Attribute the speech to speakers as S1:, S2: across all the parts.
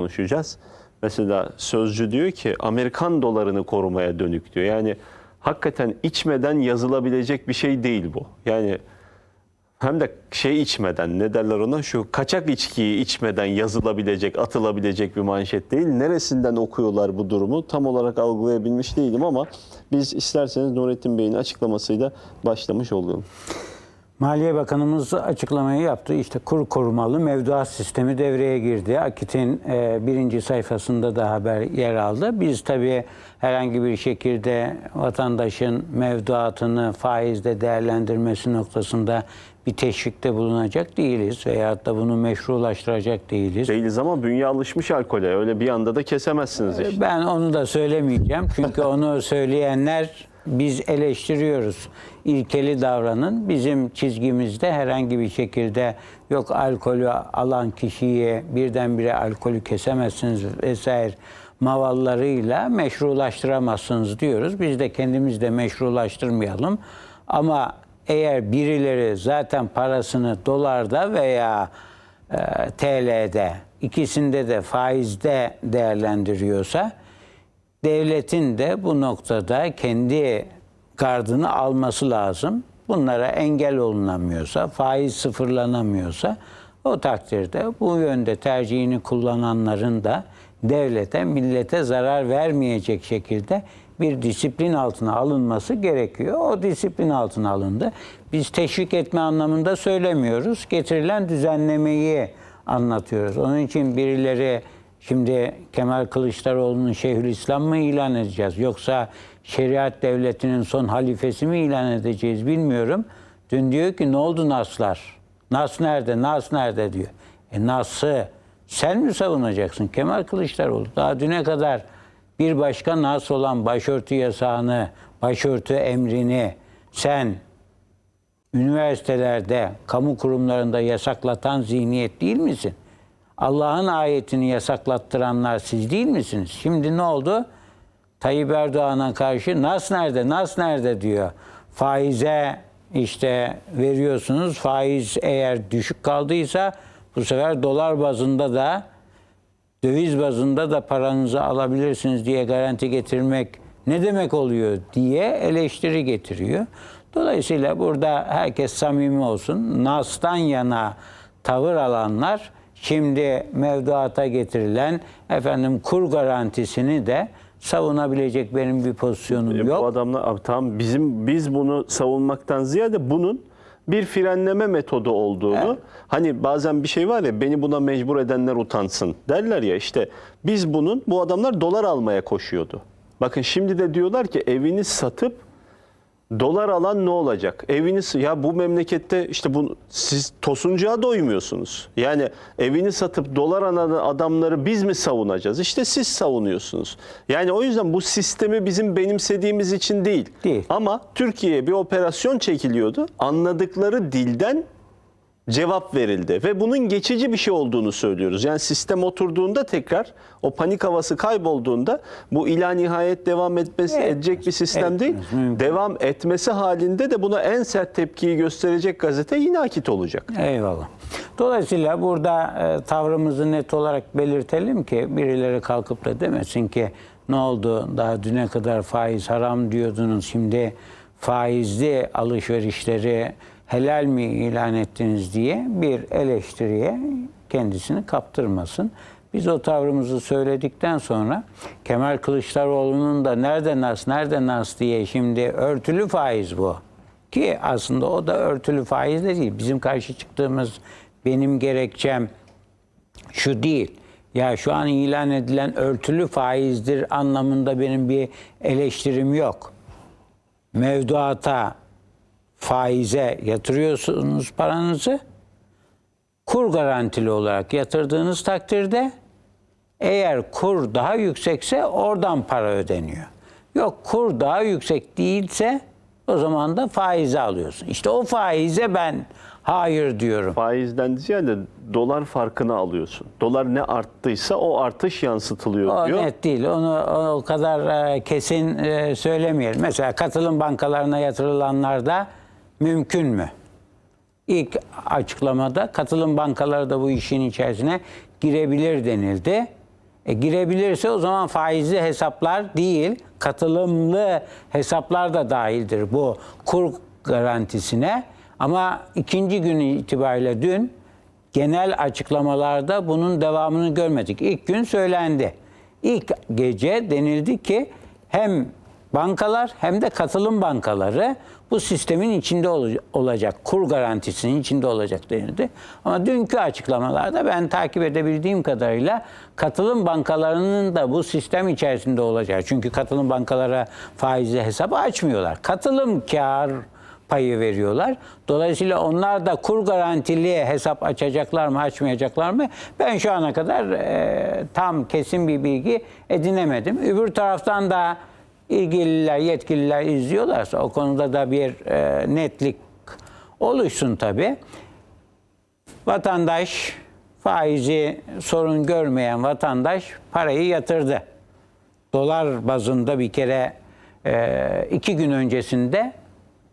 S1: konuşacağız. Mesela sözcü diyor ki Amerikan dolarını korumaya dönük diyor. Yani hakikaten içmeden yazılabilecek bir şey değil bu. Yani hem de şey içmeden ne derler ona şu kaçak içkiyi içmeden yazılabilecek, atılabilecek bir manşet değil. Neresinden okuyorlar bu durumu tam olarak algılayabilmiş değilim ama biz isterseniz Nurettin Bey'in açıklamasıyla başlamış olalım.
S2: Maliye Bakanımız açıklamayı yaptı. İşte kur korumalı mevduat sistemi devreye girdi. Akit'in e, birinci sayfasında da haber yer aldı. Biz tabii herhangi bir şekilde vatandaşın mevduatını faizde değerlendirmesi noktasında bir teşvikte bulunacak değiliz. Veyahut da bunu meşrulaştıracak değiliz.
S1: Değiliz ama bünye alışmış alkole öyle bir anda da kesemezsiniz işte.
S2: Ben onu da söylemeyeceğim. Çünkü onu söyleyenler biz eleştiriyoruz. İlkeli davranın. Bizim çizgimizde herhangi bir şekilde yok alkolü alan kişiyi birdenbire alkolü kesemezsiniz vesaire mavallarıyla meşrulaştıramazsınız diyoruz. Biz de kendimiz de meşrulaştırmayalım. Ama eğer birileri zaten parasını dolarda veya e, TL'de ikisinde de faizde değerlendiriyorsa devletin de bu noktada kendi gardını alması lazım. Bunlara engel olunamıyorsa, faiz sıfırlanamıyorsa o takdirde bu yönde tercihini kullananların da devlete, millete zarar vermeyecek şekilde bir disiplin altına alınması gerekiyor. O disiplin altına alındı. Biz teşvik etme anlamında söylemiyoruz. Getirilen düzenlemeyi anlatıyoruz. Onun için birileri şimdi Kemal Kılıçdaroğlu'nun Şeyhülislam mı ilan edeceğiz? Yoksa şeriat devletinin son halifesi mi ilan edeceğiz bilmiyorum. Dün diyor ki ne oldu Naslar? Nas nerede? Nas nerede diyor. E Nas'ı sen mi savunacaksın Kemal Kılıçdaroğlu? Daha düne kadar bir başka Nas olan başörtü yasağını, başörtü emrini sen üniversitelerde, kamu kurumlarında yasaklatan zihniyet değil misin? Allah'ın ayetini yasaklattıranlar siz değil misiniz? Şimdi ne oldu? Tayyip Erdoğan'a karşı nas nerede, nas nerede diyor. Faize işte veriyorsunuz. Faiz eğer düşük kaldıysa bu sefer dolar bazında da döviz bazında da paranızı alabilirsiniz diye garanti getirmek ne demek oluyor diye eleştiri getiriyor. Dolayısıyla burada herkes samimi olsun. Nas'tan yana tavır alanlar şimdi mevduata getirilen efendim kur garantisini de savunabilecek benim bir pozisyonum
S1: E, Bu
S2: yok.
S1: adamlar abi tamam bizim biz bunu savunmaktan ziyade bunun bir frenleme metodu olduğunu hani bazen bir şey var ya beni buna mecbur edenler utansın derler ya işte biz bunun bu adamlar dolar almaya koşuyordu. Bakın şimdi de diyorlar ki evini satıp dolar alan ne olacak? Eviniz ya bu memlekette işte bu siz tosuncuğa doymuyorsunuz. Yani evini satıp dolar alan adamları biz mi savunacağız? İşte siz savunuyorsunuz. Yani o yüzden bu sistemi bizim benimsediğimiz için değil.
S2: Değil.
S1: Ama Türkiye'ye bir operasyon çekiliyordu. Anladıkları dilden cevap verildi ve bunun geçici bir şey olduğunu söylüyoruz. Yani sistem oturduğunda tekrar o panik havası kaybolduğunda bu ila nihayet devam etmesi
S2: Evet.
S1: edecek bir sistem
S2: Etmez,
S1: değil.
S2: mümkün.
S1: Devam etmesi halinde de buna en sert tepkiyi gösterecek gazete yine akit olacak.
S2: Eyvallah. Dolayısıyla burada e, tavrımızı net olarak belirtelim ki birileri kalkıp da demesin ki ne oldu daha düne kadar faiz haram diyordunuz şimdi faizli alışverişleri helal mi ilan ettiniz diye bir eleştiriye kendisini kaptırmasın. Biz o tavrımızı söyledikten sonra Kemal Kılıçdaroğlu'nun da nerede nas, nerede nas diye şimdi örtülü faiz bu. Ki aslında o da örtülü faiz de değil. Bizim karşı çıktığımız benim gerekçem şu değil. Ya şu an ilan edilen örtülü faizdir anlamında benim bir eleştirim yok. Mevduata, faize yatırıyorsunuz paranızı. Kur garantili olarak yatırdığınız takdirde eğer kur daha yüksekse oradan para ödeniyor. Yok kur daha yüksek değilse o zaman da faize alıyorsun. İşte o faize ben hayır diyorum.
S1: Faizden ziyade dolar farkını alıyorsun. Dolar ne arttıysa o artış yansıtılıyor
S2: O
S1: diyor.
S2: net değil. Onu o o kadar e, kesin e, söylemeyelim. Mesela katılım bankalarına yatırılanlarda mümkün mü? İlk açıklamada katılım bankaları da bu işin içerisine girebilir denildi. E, girebilirse o zaman faizli hesaplar değil, katılımlı hesaplar da dahildir bu kur garantisine. Ama ikinci gün itibariyle dün genel açıklamalarda bunun devamını görmedik. İlk gün söylendi. İlk gece denildi ki hem bankalar hem de katılım bankaları bu sistemin içinde ol- olacak. Kur garantisinin içinde olacak denildi. Ama dünkü açıklamalarda ben takip edebildiğim kadarıyla katılım bankalarının da bu sistem içerisinde olacak. Çünkü katılım bankalara faizli hesabı açmıyorlar. Katılım kar payı veriyorlar. Dolayısıyla onlar da kur garantili hesap açacaklar mı, açmayacaklar mı? Ben şu ana kadar e, tam kesin bir bilgi edinemedim. Öbür taraftan da ilgililer, yetkililer izliyorlarsa o konuda da bir e, netlik oluşsun tabii. Vatandaş faizi sorun görmeyen vatandaş parayı yatırdı. Dolar bazında bir kere e, iki gün öncesinde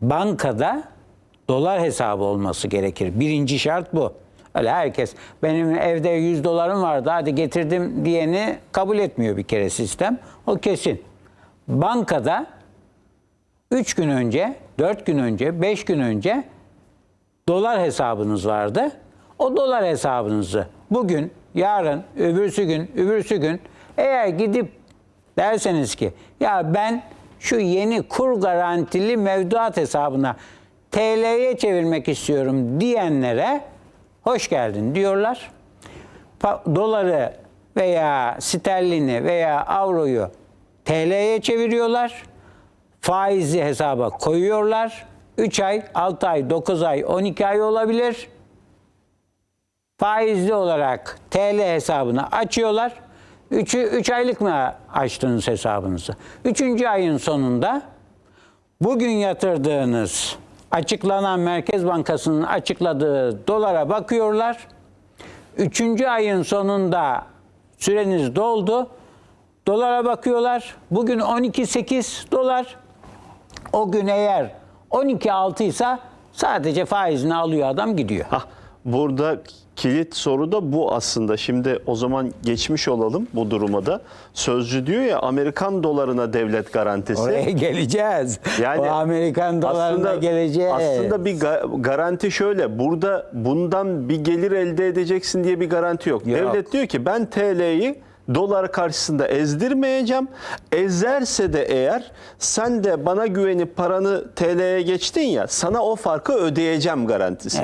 S2: bankada dolar hesabı olması gerekir. Birinci şart bu. Öyle herkes benim evde 100 dolarım vardı hadi getirdim diyeni kabul etmiyor bir kere sistem. O kesin. Bankada 3 gün önce, 4 gün önce, 5 gün önce dolar hesabınız vardı. O dolar hesabınızı bugün, yarın, öbürsü gün, öbürsü gün eğer gidip derseniz ki ya ben şu yeni kur garantili mevduat hesabına TL'ye çevirmek istiyorum diyenlere hoş geldin diyorlar. Doları veya sterlini veya avroyu TL'ye çeviriyorlar. Faizli hesaba koyuyorlar. 3 ay, 6 ay, 9 ay, 12 ay olabilir. Faizli olarak TL hesabını açıyorlar. 3'ü 3 aylık mı açtınız hesabınızı? 3. ayın sonunda bugün yatırdığınız açıklanan Merkez Bankası'nın açıkladığı dolara bakıyorlar. Üçüncü ayın sonunda süreniz doldu. Dolara bakıyorlar. Bugün 12.8 dolar. O gün eğer 12.6 ise sadece faizini alıyor adam gidiyor.
S1: Hah, burada kilit soru da bu aslında. Şimdi o zaman geçmiş olalım bu duruma da. Sözcü diyor ya Amerikan dolarına devlet garantisi.
S2: Oraya geleceğiz. o Amerikan dolarına geleceğiz.
S1: Aslında bir ga- garanti şöyle. Burada bundan bir gelir elde edeceksin diye bir garanti yok.
S2: Yok.
S1: Devlet diyor ki ben TL'yi dolar karşısında ezdirmeyeceğim. Ezerse de eğer sen de bana güvenip paranı TL'ye geçtin ya sana o farkı ödeyeceğim garantisi.